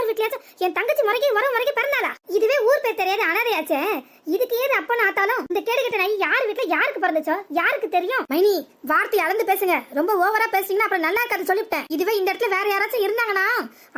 யார் வீட்லயாச்சும் என் தங்கச்சி முறைக்கு வர முறைக்கு பிறந்தாளா? இதுவே ஊர் பேர் தெரியாத அனாதையாச்சே. இதுக்கு ஏது அப்பன்னு ஆத்தாலும்? இந்த கேடு கட்ட நாய் யார் வீட்ல யாருக்கு பிறந்துச்சோ? யாருக்கு தெரியும்? மைனி வார்த்தை அளந்து பேசுங்க. ரொம்ப ஓவரா பேசுனீங்கன்னா அப்புறம் நல்லா இருக்காது சொல்லிவிட்டேன். இதுவே இந்த இடத்துல வேற யாராச்சும் இருந்தாங்கன்னா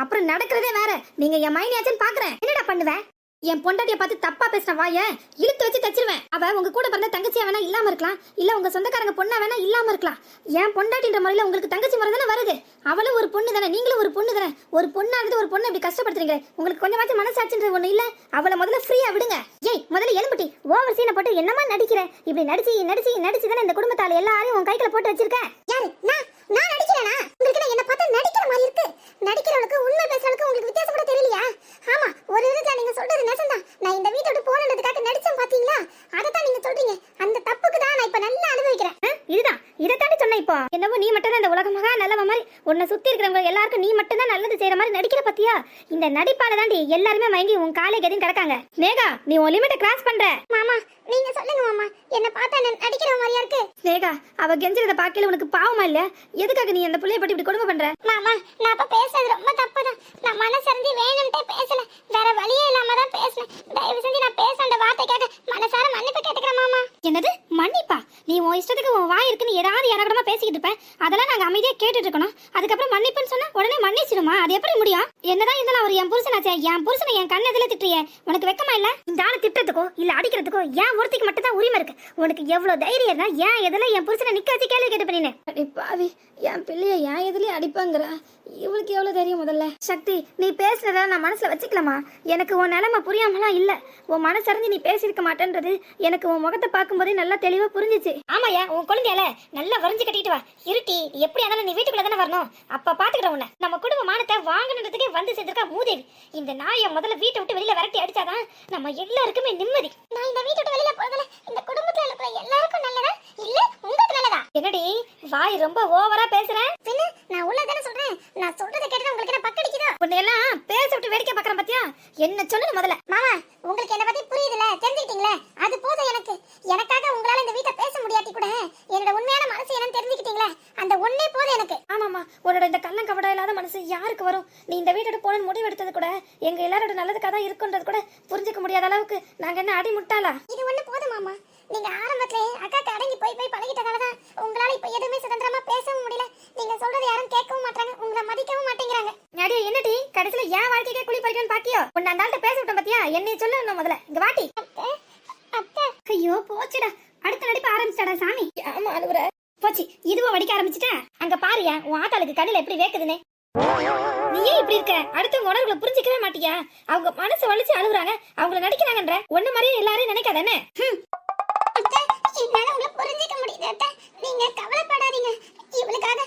அப்புறம் நடக்கிறதே வேற. நீங்க என் மைனியாச்சும் பாக்குறேன். என்னடா பண்ணுவேன் என் பொண்டாட்டிய பார்த்து தப்பா பேசின வாய இழுத்து வச்சு தச்சிருவேன். அவ உங்க கூட பிறந்த தங்கச்சியா வேணா இல்லாம இருக்கலாம். இல்ல உங்க சொந்தக்காரங்க பொண்ணா வேணா இல்லாம இருக்கலாம். என் பொண்டாட்டின்ற முறையில உங்களுக்கு தங்கச்சி முறை தானே வருது? அவளும் ஒரு பொண்ணு தானே நீங்களும் ஒரு பொண்ணு தானே. ஒரு பொண்ணா இருந்து ஒரு பொண்ணை இப்படி கஷ்டப்படுத்துறீங்க உங்களுக்கு கொஞ்சமாச்சும் மனசாட்சின்றது ஒண்ணு இல்ல? அவளை முதல்ல ஃப்ரீயா விடுங்க. ஏய் முதல்ல எலும்பட்டி ஓவர் சீனை போட்டு என்னமா நடிக்கிற? இப்படி நடிச்சு நடிச்சு நடிச்சு தானே இந்த குடும்பத்தால எல்லாரையும் உன் கைக்குள்ள போட்டு வச்சிருக்க? யாரு? நான்? நான் நடிக்கிறேனா? உங்களுக்கு என்ன பார்த்தா நடிக்கிற மாதிரி இருக்கு. நடிக்கிறவளுக்கு உண்மை பேசுறவளுக்கு உங்களுக்கு வித்தியாசம் கூட தெரியலையா? ஆமா ஒரு விதத்துல நீங்க சொல்றது நெசம்தான் நான் இந்த வீட்டோட போனதுக்காக நடிச்சேன் பாத்தீங்களா? அதை தான் நீங்க சொல்றீங்க. அந்த தப்புக்கு தான் நான் இப்ப நல்லா அனுபவிக்கிறேன். இதுதான். இதை தாண்டி சொன்ன இப்போ. என்னவோ நீ மட்டும் தான் இந்த உலகம் உன்னை சுத்தி இருக்கிறவங்க எல்லாருக்கும் நீ மட்டும் தான் நல்லது செய்யற மாதிரி நடிக்கிற பத்தியா? இந்த நடிப்பால தாண்டி எல்லாருமே மயங்கி உன் காலை கதையும் கிடக்காங்க. மேகா நீ உன் லிமிட்டை கிராஸ் பண்ற. மாமா நீங்க சொல்லுங்க மாமா. என்ன பார்த்தா நடிக்கிற மாதிரியா இருக்கு? மேகா அவ கெஞ்சறத பார்க்கல உனக்கு பாவமா இல்ல? எதுக்காக நீ அந்த புள்ளைய பத்தி இப்படி கொடுமை பண்ற? மாமா நான் அப்ப பேசுறது ரொம்ப தப்புதான். நான் மனசறிஞ்சு வேணும்ட்டே பேசல வேற வழியே இல்லாம தான் பேசினேன் தயவு செஞ்சு நான் பேச அந்த வார்த்தைக்காக மனசார மன்னிப்பு கேட்டுக்கிறேன் மாமா என்னது மன்னிப்பா நீ உன் இஷ்டத்துக்கு உன் வாய் இருக்குன்னு ஏதாவது யாராவது பேசிக்கிட்டு இருப்ப அதெல்லாம் நாங்க அமைதியா கேட்டுட்டு இருக்கணும் அதுக்கப்புறம் மன்னிப்புன்னு சொன்னா உடனே மன்னிச்சிடுமா அது எப்படி முடியும்? என்னதான் இருந்தாலும் அவர் என் புருஷனாச்சே. என் புருஷனை என் கண்ணு திட்டுறியே. உனக்கு வெக்கமா இல்ல? இந்த ஆளு திட்டுறதுக்கோ இல்ல அடிக்கிறதுக்கோ ஏன் ஒருத்திக்கு தான் உரிமை இருக்கு. உனக்கு எவ்வளவு தைரியம் ஏன் எதுல என் புருஷனை நிக்க வச்சு கேள்வி கேட்டு பண்ணினேன் அடி பாவி என் பிள்ளைய என் எதுலயும் அடிப்பாங்கிறா? இவளுக்கு எவ்வளவு தெரியும் முதல்ல? சக்தி நீ பேசுறத நான் மனசுல வச்சுக்கலாமா? எனக்கு உன் நிலைமை புரியாமலாம் இல்ல. உன் மனசறிஞ்சு நீ பேசியிருக்க மாட்டேன்றது எனக்கு உன் முகத்தை பார்க்கும்போதே நல்லா தெளிவா புரிஞ்சுச்சு. ஆமாயா உன் குழந்தையால நல்லா வரைஞ்சு கட்டிட்டு வா. இருட்டி எப்படி இருந்தாலும் நீ வீட்டுக்குள்ள தானே வரணும். அப்ப பாத்துக்கிற உன்னை. நம்ம குடும்ப மானத்தை வாங்கணுன்றதுக்கே வந்து சேர்ந்திருக்கா மூதேவி. இந்த நாயை முதல்ல வீட்டை விட்டு வெளியில விரட்டி அடிச்சாதான் நம்ம எல்லாருக்குமே நிம்மதி. நான் இந்த வீட்டை விட்டு வெளியில போறதுல இந்த குடும்பத்துல இருக்கிற எல்லாருக்கும் நல்லதா? இல்ல உங்களுக்கு நல்லதா? என்னடி வாய் ரொம்ப ஓவரா பேசுறேன் பின்ன நான் உள்ளதானே சொல்றேன். நான் சொல்றதை கேட்டு உங்களுக்கு என்ன பக்கடிக்குதோ உன்னை எல்லாம் பேச விட்டு வேடிக்கை பார்க்கறேன் பாத்தியா? என்ன சொல்லணும் முதல்ல? மாமா உங்களுக்கு என்ன பத்தி புரியுதுல தெரிஞ்சுக்கிட்டீங்களே? அது போதும் எனக்கு. எனக்காக உங்களால இந்த வீட்டை பேச முடியாட்டி கூட என்னோட உண்மையான மனசு என்னன்னு தெரிஞ்சுக்கிட்டீங்களே அந்த ஒண்ணே போதும் எனக்கு ஆமாமா உன்னோட இந்த கண்ணம் கவடா இல்லாத மனசு யாருக்கு வரும் நீ இந்த வீட்டோட போன முடிவு எடுத்தது கூட எங்க எல்லாரோட நல்லதுக்காக தான் இருக்குன்றது கூட புரிஞ்சுக்க முடியாத அளவுக்கு நாங்க என்ன அடி முட்டாளா இது ஒண்ணு போதும் மாமா நீங்க ஆரம்பத்திலே அக்காக்கு அடங்கி போய் போய் பழகிட்டதால தான் உங்களால இப்ப எதுவுமே சுதந்திரமா பேசவும் முடியல நீங்க சொல்றது யாரும் கேட்கவும் மாட்டாங்க உங்களை மதிக்கவும் மாட்டேங்கிறாங்க அடி என்னடி கடைசில ஏன் வாழ்க்கைக்கே குழி பறிக்கணும்னு பாக்கியோ உன்னை அந்த ஆள்கிட்ட பேச விட்டோம் பாத்தியா என்னைய சொல்லணும் முதல்ல. இங்க வாட்டி ஐயோ போச்சுடா. அடுத்த நடிப்பு ஆரம்பிச்சிட்டாடா சாமி. ஆமா அழுவுற போச்சு. இதுவும் வடிக்க ஆரம்பிச்சிட்டா? அங்க பாருயா உன் ஆத்தாளுக்கு கடையில எப்படி வேக்குதுன்னு. நீ ஏன் இப்படி இருக்க? அடுத்தவங்க உணர்வுகளை புரிஞ்சிக்கவே மாட்டியா? அவங்க மனசு வலிச்சு அழுகுறாங்க. அவங்கள நடிக்கிறாங்கன்ற. ஒண்ணு மாதிரியே எல்லாரையும் நினைக்காத என்ன? என்னால உங்களை புரிஞ்சிக்க முடியுது நீங்க கவலைப்படாதீங்க. இவளுக்காக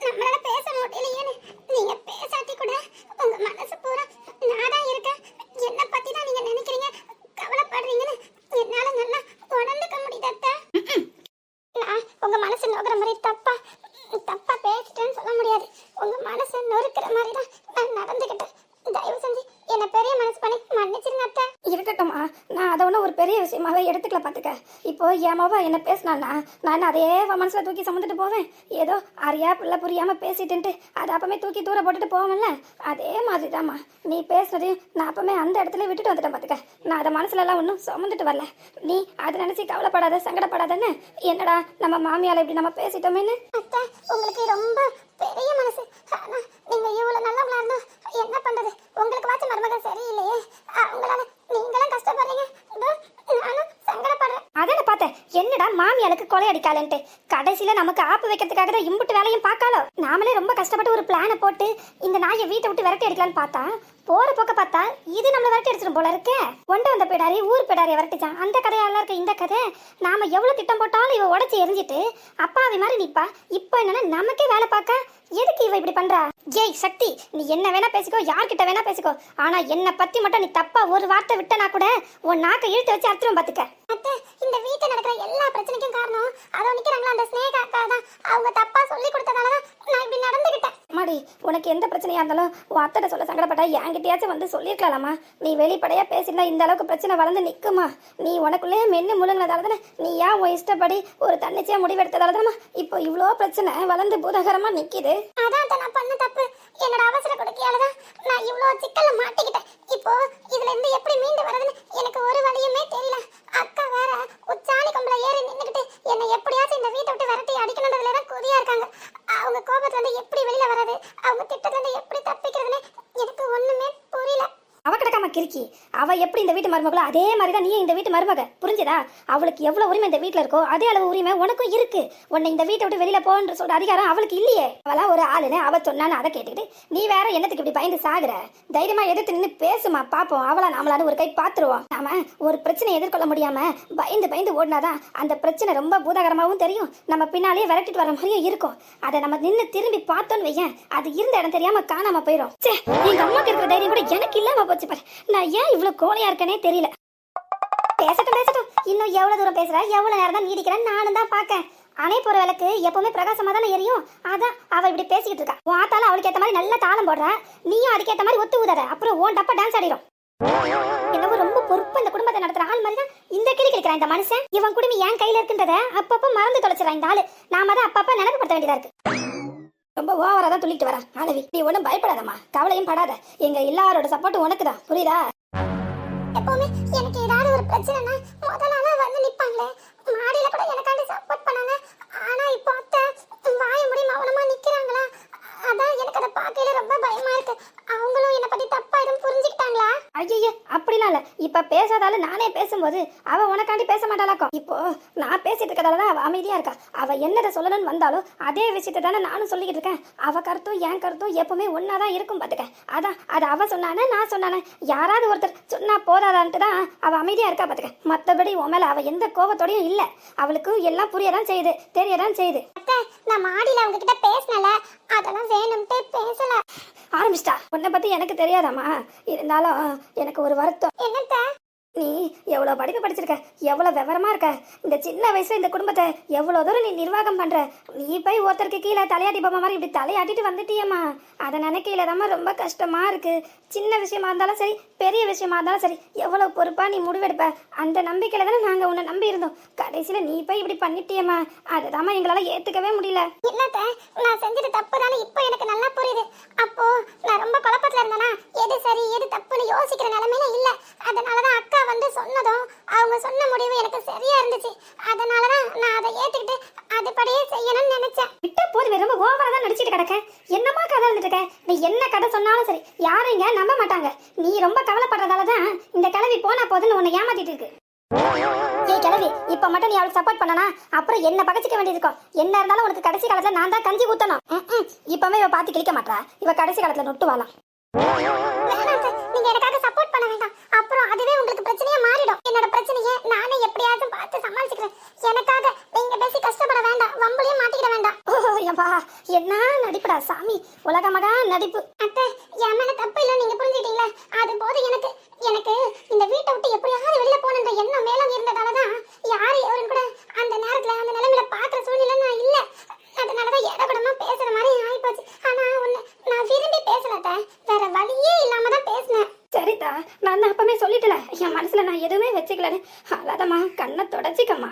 நம்மளால பேச முடியலையேன்னு நீங்க பேசாட்டி கூட உங்க மனசு பூரா நான் தான் இருக்கேன் என்ன பத்தி தான் நீங்க நினைக்கிறீங்க கவலைப்படுறீங்கன்னு என்னால நல்லா உணர்ந்துக்க முடியுது அத்தை நான் உங்க மனசு நோக்கிற மாதிரி தப்பா தப்பா பேசிட்டேன்னு சொல்ல முடியாது உங்க மனசை நொறுக்கிற மாதிரி தான் நான் நடந்துக்கிட்டேன் தயவு செஞ்சு என்ன பெரிய மனசு பண்ணி மன்னிச்சிருங்க அத்தை இருக்கட்டும்மா நான் அதை ஒன்றும் ஒரு பெரிய விஷயமாவே எடுத்துக்கல பார்த்துக்க இப்போ ஏமாவா என்ன பேசினான்னா நான் அதே மனசில் தூக்கி சுமந்துட்டு போவேன். ஏதோ அறியா பிள்ளை புரியாமல் பேசிட்டுன்ட்டு அதை அப்பமே தூக்கி தூர போட்டுட்டு போவேன்ல. அதே மாதிரி தாம்மா நீ பேசுனதையும் நான் அப்பமே அந்த இடத்துல விட்டுட்டு வந்துட்டேன் பார்த்துக்க நான் அதை மனசுலலாம் ஒன்றும் சுமந்துட்டு வரல. நீ அதை நினச்சி கவலைப்படாத சங்கடப்படாதன்னு. என்னடா நம்ம மாமியால் இப்படி நம்ம பேசிட்டோமேன்னு? உங்களுக்கு ரொம்ப பெரிய மனசு. நீங்கள் இவ்வளோ இவ்வளவு நல்லவங்களா இருந்தா என்ன பண்றது உங்களுக்கு வாச்ச மருமகன் சரியில்லையே அவங்களால நீங்களும் கஷ்டப்படுறீங்க இதோ நானும் சங்கடப்படுறேன் அதான பார்த்தேன் எனக்கு கொலை அடிக்காளன்ட்டு. கடைசியில நமக்கு ஆப்பு வைக்கிறதுக்காக தான் இம்புட்டு வேலையும் பார்க்காலோ நாமளே ரொம்ப கஷ்டப்பட்டு ஒரு பிளானை போட்டு இந்த நாயை வீட்டை விட்டு விரட்டி அடிக்கலான்னு பார்த்தா போற போக்க பார்த்தா இது நம்மள விரட்டி அடிச்சிடும் போல இருக்கே. கொண்டு வந்த பிடாரி ஊர் பிடாரியை விரட்டிச்சான். அந்த கதையெல்லாம் இருக்க இந்த கதை நாம எவ்வளவு திட்டம் போட்டாலும் இவ உடச்சி எரிஞ்சிட்டு அப்பாவி மாதிரி நிப்பா. இப்போ என்னன்னா நமக்கே வேலை பார்க்க எதுக்கு இவ இப்படி பண்றா? ஜெய் சக்தி நீ என்ன வேணா பேசிக்கோ யார்கிட்ட வேணா பேசிக்கோ. ஆனா என்ன பத்தி மட்டும் நீ தப்பா ஒரு வார்த்தை விட்டனா கூட உன் நாக்கை இழுத்து வச்சு அறுத்துரும் பாத்துக்க. அத்தை இந்த வீட்டுல நடக்கிற எல்லா பிரச்சனைக்கும் காரணம் அதோ நிக்கிறாங்களா அந்த ஸ்னேகா அக்கா தான். அவங்க தப்பா சொல்லி கொடுத்ததால தான் நான் இப்படி நடந்துகிட்டேன். மாடி உனக்கு எந்த பிரச்சனையா இருந்தாலும் உன் அத்தை சொல்ல சங்கடப்பட்டா என்கிட்டயாச்சும் வந்து சொல்லிருக்கலாமா நீ வெளிப்படையா பேசினா இந்த அளவுக்கு பிரச்சனை வளர்ந்து நிக்குமா? நீ உனக்குள்ளேயே மென்னு முழுங்கினதால தானே நீ ஏன் உன் இஷ்டப்படி ஒரு தன்னிச்சையா முடிவெடுத்ததால தானே இப்போ இவ்வளோ பிரச்சனை வளர்ந்து பூதகரமா நிக்குது. அதான் நான் பண்ண தப்பு என்னோட அவசர கொடுக்கையாலதான் நான் இவ்வளவு சிக்கல்ல மாட்டிக்கிட்டேன். இப்போ இதுல இருந்து எப்படி மீண்டு வரதுன்னு எனக்கு ஒரு வழியுமே தெரியல. அக்கா வேற உச்சாணி கொம்பல ஏறி நின்னுக்கிட்டு என்னை எப்படியாச்சும் இந்த வீட்டை விட்டு விரட்டி அடிக்கணுன்றதுல தான் கொதியா இருக்காங்க. அவங்க கோபத்துல இருந்து எப்படி வெளியில வராது அவங்க திட்டத்துல இருந்து எப்படி தப்பிக்கிறதுன்னு எனக்கு ஒண்ணுமே புரியல அவ கிடக்காம கிறுக்கி. அவ எப்படி இந்த வீட்டு மருமகளோ அதே மாதிரி தான் நீ இந்த வீட்டு மருமக. புரிஞ்சுதா? அவளுக்கு எவ்வளவு உரிமை இந்த வீட்ல இருக்கோ அதே அளவு உரிமை உனக்கும் இருக்கு. உன்னை இந்த வீட்டை விட்டு வெளியில போன்ற சொல்ற அதிகாரம் அவளுக்கு இல்லையே. அவளாம் ஒரு ஆளுன்னு அவ சொன்னான்னு அதை கேட்டுக்கிட்டு நீ வேற என்னத்துக்கு இப்படி பயந்து சாகுற? தைரியமா எதிர்த்து நின்று பேசுமா பாப்போம். அவளா நாமளான்னு ஒரு கை பாத்துருவோம் நாம ஒரு பிரச்சனை எதிர்கொள்ள முடியாம பயந்து பயந்து ஓடினாதான் அந்த பிரச்சனை ரொம்ப பூதாகரமாவும் தெரியும். நம்ம பின்னாலேயே விரட்டிட்டு வர மாதிரியும் இருக்கும். அதை நம்ம நின்று திரும்பி பார்த்தோன்னு வையேன். அது இருந்த இடம் தெரியாம காணாம போயிடும் சே எங்க அம்மாக்கு இருக்கிற தைரியம் கூட எனக்கு இல்லாம போச்சு பாரு. நான் ஏன் இவ்வளவு கோழையா இருக்கேனே தெரியல. பேசட்டும் பேசட்டும். இன்னும் எவ்வளவு தூரம் பேசுற? எவ்வளவு நேரம் தான் நீடிக்கிறேன் நானும் தான் பாக்கேன் அணை போற விளக்கு எப்பவுமே பிரகாசமாக தானே எரியும்? அதான் அவ இப்படி பேசிக்கிட்டு இருக்கா. உன் ஆத்தால அவளுக்கு ஏத்த மாதிரி நல்ல தாளம் போடுற. நீயும் அதுக்கேற்ற மாதிரி ஒத்து ஊதாத அப்புறம் ஓன் டப்பா டான்ஸ் ஆடிடும் என்னவோ ரொம்ப பொறுப்பு இந்த குடும்பத்தை நடத்துற ஆள் மாதிரி தான் இந்த கிளி கிளிக்கிறான் இந்த மனுஷன். இவன் குடும்பம் என் கையில இருக்குன்றத அப்பப்போ மறந்து தொலைச்சிடறான் இந்த ஆளு. நாம தான் அப்பப்போ நினைவுபடுத்த வேண்டியதா இருக்கு. ரொம்ப ஓவரா தான் துள்ளிட்டு வரா ஆனவி நீ ஒன்றும் பயப்படாதம்மா. கவலையும் படாத. எங்க எல்லாரோட சப்போர்ட் உனக்கு தான். புரியுதா? எப்பவுமே எனக்கு ஏதாவது ஒரு பிரச்சனைனா முதல்ல வந்து நிப்பாங்களே. மாடியில கூட எனக்காண்டி சப்போர்ட் பண்ணாங்க. ஆனா இப்போ அத்தை வாய முடி மௌனமா நிக்கிறாங்களா? அதான் எனக்கு அதை பார்க்கையில ரொம்ப பயமா இருக்கு. அவங்களும் என்னை பத்தி தப்பா எதுவும் புரிஞ்சுக்கிட்டாங்களா? ஐயய்ய அப்படிலாம் இல்ல. இப்ப பேசாதால நானே பேசும்போது அவ உனக்காண்டி பேச மாட்டாளாக்கும் இப்போ நான் பேசிட்டு இருக்கதால தான் அவ அமைதியா இருக்கா? அவ என்னதை சொல்லணும்னு வந்தாலும் அதே விஷயத்தை தானே நானும் சொல்லிக்கிட்டு இருக்கேன். அவ கருத்தும் என் கருத்தும் எப்பவுமே ஒன்னாதான் இருக்கும் பாத்துக்க. அதான் அது அவ சொன்னானே நான் சொன்னானே? யாராவது ஒருத்தர் சொன்னா போதாதான்ட்டு தான் அவ அமைதியா இருக்கா பாத்துக்க. மத்தபடி உன் மேல அவ எந்த கோபத்தோடையும் இல்ல. அவளுக்கு எல்லாம் புரியதான் செய்யுது தெரியதான் செய்யுது. நான் மாடியில அவங்க கிட்ட பேசினல அதெல்லாம் வேணும்ட்டே பேசல. ஆரம்பிச்சிட்டா. உன்னை பத்தி எனக்கு தெரியாதாம்மா. இருந்தாலும் எனக்கு ஒரு வருத்தம். என்னத்த? நீ எவ்வளோ படிப்பு படிச்சிருக்க? எவ்வளோ விவரமா இருக்க? இந்த சின்ன வயசுல இந்த குடும்பத்தை எவ்வளோ தூரம் நீ நிர்வாகம் பண்ற? நீ போய் ஒருத்தருக்கு கீழே தலையாட்டி பொம்மை மாதிரி இப்படி தலையாட்டிட்டு வந்துட்டியம்மா. அதை நினைக்கையில தான் ரொம்ப கஷ்டமா இருக்கு. சின்ன விஷயமா இருந்தாலும் சரி பெரிய விஷயமா இருந்தாலும் சரி எவ்வளோ பொறுப்பா நீ முடிவெடுப்ப? அந்த நம்பிக்கையில தானே நாங்கள் உன்னை நம்பி இருந்தோம். கடைசியில் நீ போய் இப்படி பண்ணிட்டியம்மா. அதை எங்களால் ஏற்றுக்கவே முடியல. இல்லத்த நான் செஞ்சது தப்பு தானே இப்போ எனக்கு நல்லா புரியுது. அப்போ நான் ரொம்ப குழப்பத்துல இருந்தேனா? எது சரி எது தப்புன்னு யோசிக்கிற நிலைமையில இல்ல. அதனாலதான் அக்கா வந்து சொன்னதும் அவங்க சொன்ன முடிவு எனக்கு சரியா இருந்துச்சு. அதனாலதான் நான் அதை ஏத்துக்கிட்டு அதுபடியே செய்யணும்னு நினைச்சேன். விட்ட போதுமே ரொம்ப ஓவரா தான் நடிச்சிட்டு கிடக்க. என்னமா கதை இருந்துட்டு இருக்க? நீ என்ன கதை சொன்னாலும் சரி யாரும் இங்க நம்ப மாட்டாங்க. நீ ரொம்ப கவலைப்படுறதால தான் இந்த கிளவி போனா போதுன்னு உன்னை ஏமாத்திட்டு இருக்கு. ஏய் கிளவி இப்ப மட்டும் நீ அவளுக்கு சப்போர்ட் பண்ணனா அப்புறம் என்ன பகச்சிக்க வேண்டியது இருக்கும்? என்ன இருந்தாலும் உனக்கு கடைசி காலத்துல நான் தான் கஞ்சி ஊத்தணும். இப்பவே இவ பாத்து கிழிக்க மாட்டா. இவ கடைசி காலத்துல நொட்டு வாழலாம் வேணாம் பண்ண வேண்டாம். அப்புறம் அதுவே உங்களுக்கு பிரச்சனையா மாறிடும். என்னோட பிரச்சனையை நானே எப்படியாவது பார்த்து சமாளிச்சுக்கிறேன். எனக்காக நீங்க பேசி கஷ்டப்பட வேண்டாம். வம்பளையும் மாட்டிக்கிட வேண்டாம். ஓ என்ன நடிப்புடா சாமி. உலகமகா நடிப்பு. அத்தை என் மேல தப்பு இல்லை நீங்க புரிஞ்சுட்டீங்களா அது போது எனக்கு எனக்கு இந்த வீட்டை விட்டு எப்படியாவது வெளியில போகணுன்ற எண்ணம் மேலும் இருந்ததாலதான் யாரு எவரும் கூட அந்த நேரத்துல அந்த நிலைமையில பாக்குற சூழ்நிலை நான் இல்ல அதனாலதான் இடப்படமா பேசுற மாதிரி ஆயிப்போச்சு ஆனா உன்னை நான் விரும்பி பேசல அத்தை. வேற வழியே இல்லாம தான் பேசினேன் சரிதா நான் தான் அப்பவே சொல்லிட்டல என் நான் எதுவுமே வச்சுக்கலன்னு அல்லாதம்மா கண்ணை தொடச்சிக்கம்மா.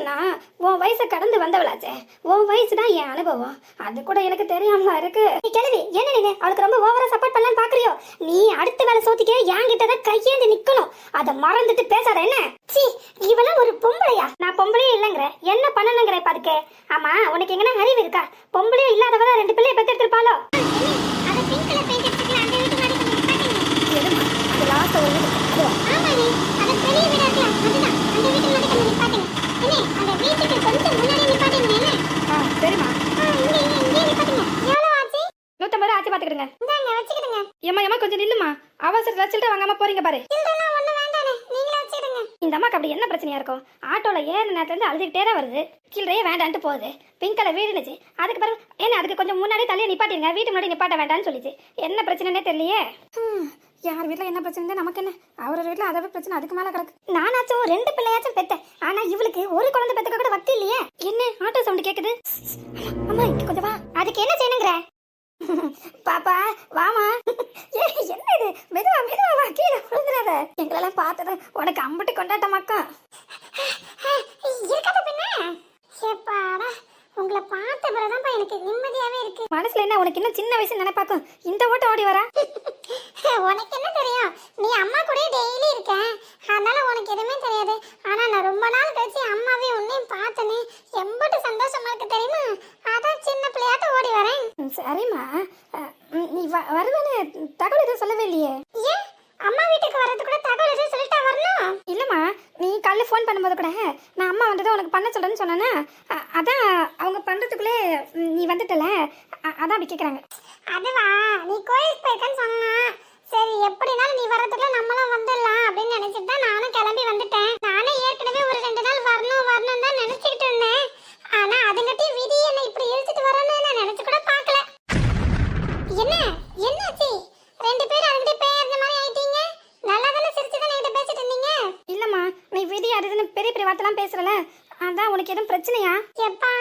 நான் உன் வயசை கடந்து வந்தவளாச்சே. உன் வயசு தான் என் அனுபவம். அது கூட எனக்கு தெரியாம இருக்கு? நீ கிழவி என்ன நீங்க அவளுக்கு ரொம்ப ஓவரா சப்போர்ட் பண்ணலாம்னு பாக்குறியோ? நீ அடுத்த வேலை சோத்திக்க என்கிட்ட தான் கையேந்தி நிக்கணும். அதை மறந்துட்டு பேசாத என்ன? சீ இவெல்லாம் ஒரு பொம்பளையா? நான் பொம்பளையே இல்லைங்கிற. என்ன பண்ணணுங்கிற இப்ப அதுக்கு? ஆமா உனக்கு எங்கன்னா அறிவு இருக்கா? பொம்பளையே இல்லாதவ ரெண்டு பிள்ளைய பெத்தெடுத்திருப்பாளோ அதை பிங்க் கலர் பெயிண்ட் அடிச்சுக்கலாம் அந்த வீட்டு மாடி கொஞ்சம் நிப்பாட்டுங்க எதுமா அது லாஸ்ட் ஒரு வீடு அதுவா ஆமா நீ அது பெரிய வீடா இருக்கலாம் அதுதான் அந்த வீட்டு மாடி கொஞ்சம் நிப்பாட்டுங்க என்ன அந்த வீட்டுக்கு கொஞ்சம் முன்னாடி நிப்பாட்டுங்க என்ன ஆ சரிம்மா ஆ, இங்க இங்க இங்கே நிப்பாட்டுங்க எவ்வளவு ஆச்சு நூத்தம்பது ரூபா ஆச்சு பாத்துக்கிடுங்க இந்தாங்க வச்சுக்கிடுங்க ஏம்மா ஏம்மா கொஞ்சம் நில்லுமா? அவசரத்துல சில்லறை வாங்காம போறீங்க பாரு. இந்த அம்மாக்கு அப்படி என்ன பிரச்சனையா இருக்கும்? ஆட்டோல ஏற நேரத்துல இருந்து அழுதுகிட்டே தான் வருது. சில்லறையே வேண்டான்ட்டு போகுது. பிங்க் கலர் வீடு இருந்துச்சு அதுக்கு பிறகு என்ன அதுக்கு கொஞ்சம் முன்னாடி தள்ளியே நிப்பாட்டிருங்க வீட்டு முன்னாடி நிப்பாட்ட வேண்டாம்னு சொல்லிச்சு. என்ன பிரச்சனைனே தெரியலையே. யார் வீட்டில் என்ன பிரச்சனை நமக்கு என்ன? அவர் வீட்டில் அதை பிரச்சனை அதுக்கு மேலே கிடக்கு. நானாச்சும் ரெண்டு பிள்ளையாச்சும் பெத்தேன். ஆனா இவளுக்கு ஒரு குழந்தை பெத்துக்க கூட வக்கு இல்லையே. என்ன? ஆட்டோ சவுண்ட் கேட்குது அம்மா இங்க கொஞ்சம் வா. அதுக்கு என்ன செய்யணுங்கிற? பாப்பா வாமா என்ன இது மெதுவா மெதுவா வா கீழே விழுந்துடாத எங்களெல்லாம் பார்த்தது உனக்கு அம்புட்டு கொண்டாட்டமாக்கம் இருக்காத பின்ன உங்களை பார்த்த பிறகுதான் எனக்கு நிம்மதியாவே இருக்கு. மனசுல என்ன உனக்கு இன்னும் சின்ன வயசு நினைப்பாக்கும். இந்த ஓட்டம் ஓடி வரா. உனக்கு என்ன தெரியும்? நீ அம்மா கூட டெய்லி இருக்க. அதனால உனக்கு எதுவுமே தெரியாது. ஆனா நான் ரொம்ப நாள் கழிச்சு அம்மாவையும் உன்னையும் பார்த்தனே. எம்பட்டு சந்தோஷமா இருக்கு தெரியுமா? அதான் சின்ன பிள்ளையாட்ட ஓடி வரேன். சரிம்மா. நீ வ வருவேன்னு தகவல் எதுவும் சொல்லவே இல்லையே. ஏன்? அம்மா வீட்டுக்கு வரது கூட தகவல் எதுவும் சொல்லிட்டா வரணும்? இல்லைம்மா நீ காலைல ஃபோன் பண்ணும்போது கூட நான் அம்மா வந்ததை உனக்கு பண்ண சொல்கிறேன்னு சொன்னேன்னா அதான் அவங்க பண்ணுறதுக்குள்ளே நீ வந்துட்டல. அதான் அப்படி கேட்குறாங்க அதுவா? நீ கோயிலுக்கு போயிருக்கேன்னு சொன்னா. சரி எப்படினாலும் நீ வரதுக்குள்ள நம்மளும் வந்துடலாம் அப்படின்னு நினைச்சிட்டு தான் நானும் கிளம்பி வந்துட்டேன். நானே ஏற்கனவே ஒரு ரெண்டு நாள் வரணும் வரணும் தான் நினைச்சிட்டு இருந்தேன். ஆனா அதுங்கட்டி விதி என்ன இப்படி இழுத்துட்டு வரணும்னு நான் நினைச்சு கூட பார்க்கல. என்ன? என்னாச்சு ரெண்டு பேரும் அதுங்கிட்ட பேர்ந்த மாதிரி ஆயிட்டீங்க நல்லா தானே சிரிச்சு தான் என்கிட்ட பேசிட்டு இருந்தீங்க இல்லைம்மா நீ விதி அதுன்னு பெரிய பெரிய வார்த்தைலாம் பேசுகிறல அதான் உனக்கு எதுவும் பிரச்சனையா? எப்பா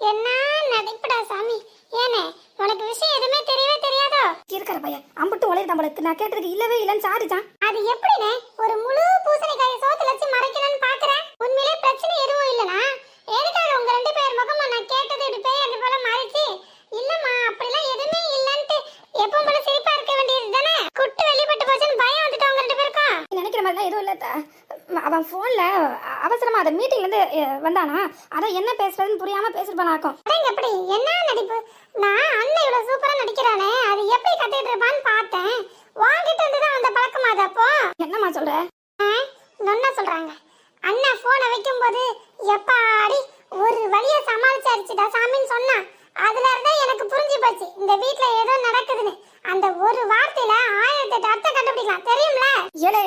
என்ன? நடிப்புடா சாமி. ஏனே உனக்கு விஷயம் எதுவுமே தெரியவே தெரியாதோ? இருக்கிற பையன் அம்புட்டு உழைய நம்மளுக்கு நான் கேட்டதுக்கு இல்லவே இல்லைன்னு சாரிதான் அது எப்படினே? ஒரு முழு பூசணிக்காய சோத்துல வச்சு மறைக்கணும்னு பாக்குறேன். உண்மையிலே பிரச்சனை எதுவும் இல்லனா? எதுக்காக உங்க ரெண்டு பேர் முகமா நான் கேட்டது இப்படி பேய் அது போல மாறிச்சு? இல்லம்மா அப்படிலாம் எதுவுமே இல்லன்ட்டு எப்பவும் போல சிரிப்பா இருக்க வேண்டியது தானே? குட்டு வெளிப்பட்டு போச்சுன்னு பயம் வந்துட்டு உங்க ரெண்டு பேருக்கும்? நினைக்கிற மாதிரிலாம் எதுவும் இல்லை. அவன் ஃபோனில் அவசரமாக அந்த மீட்டிங்லேருந்து வந்தானா? அதான் என்ன பேசுறதுன்னு புரியாமல் பேசிருப்பானாக்கும் அடங்க எப்படி என்ன நடிப்பு? நான் அண்ணன் இவ்வளவு சூப்பரா நடிக்கிறானே அது எப்படி கத்திட்டு இருப்பான்னு பார்த்தேன். வாங்கிட்டு இருந்து தான் அந்த பழக்கமா அது அப்போ. என்னம்மா சொல்கிற நொன்ன சொல்றாங்க. அண்ணா போனை வைக்கும்போது எப்பாடி ஒரு வழியா சமாளிச்சாருச்சுடா சாமின்னு சொன்னா. அதுல இருந்தா எனக்கு புரிஞ்சு போச்சு. இந்த வீட்ல ஏதோ நடக்குதுன்னு. அந்த ஒரு வார்த்தையில ஆயிரத்தி எட்டு அர்த்தம் கண்டுபிடிக்கலாம். தெரியும்ல? ஏலே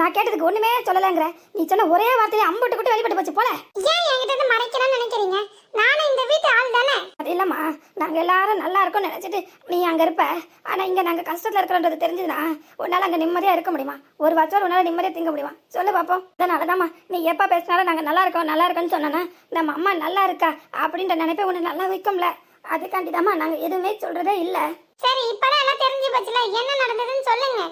நான் கேட்டதுக்கு ஒண்ணுமே சொல்லலைங்கிற. நீ சொன்ன ஒரே வார்த்தையில அம்புட்டு குட்டி வெளிப்பட்டு போச்சு போல. ஏன் என்கிட்ட இருந்து மறைக்கணும்னு நினைக்கிறீங்க? நானும் இந்த வீட்டு ஆள் தானே? அது இல்லம்மா நாங்க எல்லாரும் நல்லா இருக்கோம்னு நினைச்சிட்டு நீ அங்க இருப்ப. ஆனா இங்க நாங்க கஷ்டத்துல இருக்கிறோன்றது தெரிஞ்சதுன்னா உன்னால அங்க நிம்மதியா இருக்க முடியுமா? ஒரு வாரம் உன்னால நிம்மதியா திங்க முடியுமா? சொல்லு பாப்போம். அதனாலதாம்மா நீ எப்ப பேசினாலும் நாங்க நல்லா இருக்கோம் நல்லா இருக்கோம்னு சொன்னா நம்ம அம்மா நல்லா இருக்கா அப்படின்ற நினைப்பே உன்னை நல்லா வைக்கும்ல. அதுக்காண்டிதாம்மா நாங்க எதுவுமே சொல்றதே இல்ல. சரி இப்பதான் எல்லாம் தெரிஞ்சு போச்சுல என்ன நடந்ததுன்னு சொல்லுங்க.